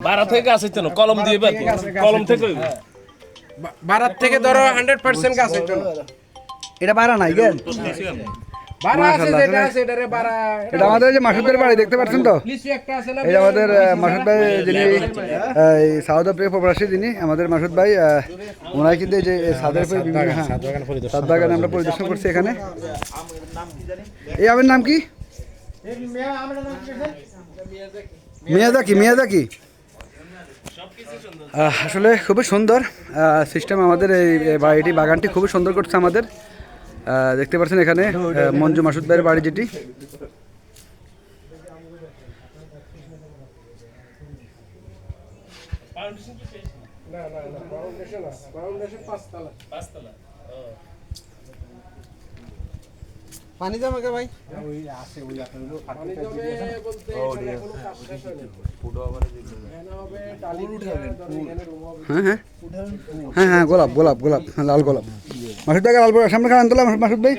বারা থেকে গাছ হইতো না? কলম দিয়ে বের কলম থেকে হইবো। বা- বারার থেকে ধরো হান্ড্রেড পার্সেন্ট গাছ হইতো এটা নাই বারা বারা এটা আমাদের যে মাসুদের বাড়ি দেখতে পাচ্ছেন তো? লিচু একটা আছে না এই যে আমাদের মাসুদ ভাই যিনি এই সাউথ আফ্রিকা প্রবাসী যিনি আমাদের মাসুদ ভাই আহ, ওনারা কিন্তু যে সাদের হ্যাঁ সাত বাগানে আমরা পরিদর্শন করছি এখানে। এই আমের নাম কি মিয়াদাকি আহ, আসলে খুবই সুন্দর সিস্টেম আমাদের এই বাড়িটি বাগানটি খুবই সুন্দর করছে আমাদের। আহ, দেখতে পাচ্ছেন এখানে মঞ্জু মাসুদ ভাইয়ের বাড়ি যেটি। না না না পাঁচতলা। পাঁচতলা। পানি জমা কে ভাই। বলতে কাজ শেষ হয়নি হবে উঠাবেন হ্যাঁ হ্যাঁ। হ্যাঁ হ্যাঁ গোলাপ গোলাপ গোলাপ হ্যাঁ, লাল গোলাপ। মাসুদ ভাই লাল গোলাপ সামনে খান তোলা মাসুদ ভাই।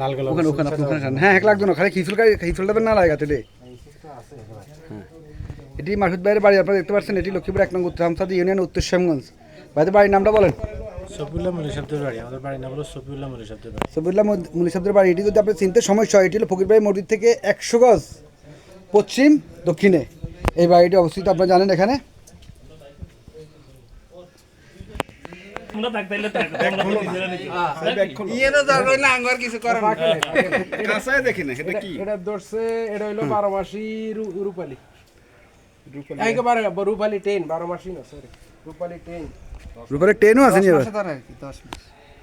লাল গোলাপ ওখানে ওখানে আপনি ওখানে খান। হ্যাঁ এক খালি খিচুল খিচুলটা না লাগে হ্যাঁ এটি মাসুদ ভাইয়ের বাড়ি আপনারা দেখতে পাচ্ছেন এটি লক্ষ্মীপুর এক নং উত্তর হামসাদি ইউনিয়ন উত্তর শ্যামগঞ্জ। ভাইদের বাড়ির নামটা বলেন। সফিউল্লাহ মলি শব্দের বাড়ি আমাদের বাড়ি নাম হলো সফিউল্লাহ মলি শব্দের বাড়ি। সবিউল্লাহ মুলি সাহেবদের বাড়ি এটি যদি আপনি চিনতে সমস্যা হয়। এটি হলো ফকির ভাই মসজিদ থেকে একশো গজ পশ্চিম দক্ষিণে। এই বাড়িটি অবস্থিত আপনারা জানেন এখানে? রূপালি। রূপালি। টেন বারো মাসি না সরি রূপালি টেন রূপারে ট্রেনও আছে নি এবার?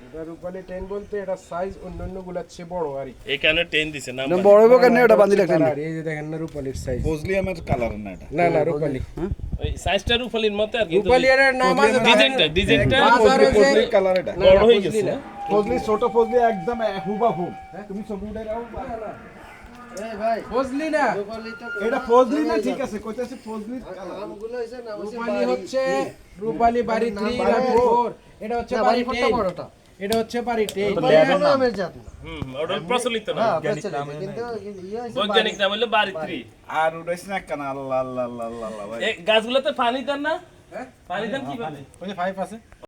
এটা রূপালি টেন বলতে এটা সাইজ অন্যান্যগুলার চেয়ে বড় আর এই কারণে টেন দিছে না, বড় হইব কেন? ওটা বান্ধি রাখলেন আর এই যে দেখেন না রূপালির সাইজ ফজলি আমের কালার না এটা। না না রূপালি। ওই সাইজটা রুফালির মতো আর কি রূপালি এর নাম আছে ডিজাইনটা ডিজাইনটা ফজলি কালার এটা। বড় হয়ে গেছে। ফজলি ছোট ফজলি একদম হুবা হুব তুমি ছবি উঠাই রাখো ফজলি না? এটা ফজলি না? ঠিক আছে কইতাছে ফজলি কালার রূপালি হচ্ছে রূপালি বাড়ি থ্রি বাড়ি ফোর। এটা হচ্ছে বাড়ি টেন। এটা হচ্ছে বাড়ি টেন। হুম হুম, ওটা প্রচলিত না। বৈজ্ঞানিক নাম হলো বাড়ি থ্রি আর উঠাইছ না কেন? আল্লাহ আল্লাহ আল্লাহ আল্লাহ এই গাছগুলোতে পানি দেন না? পানি দেন কীভাবে? ওই যে ফাইভ আছে।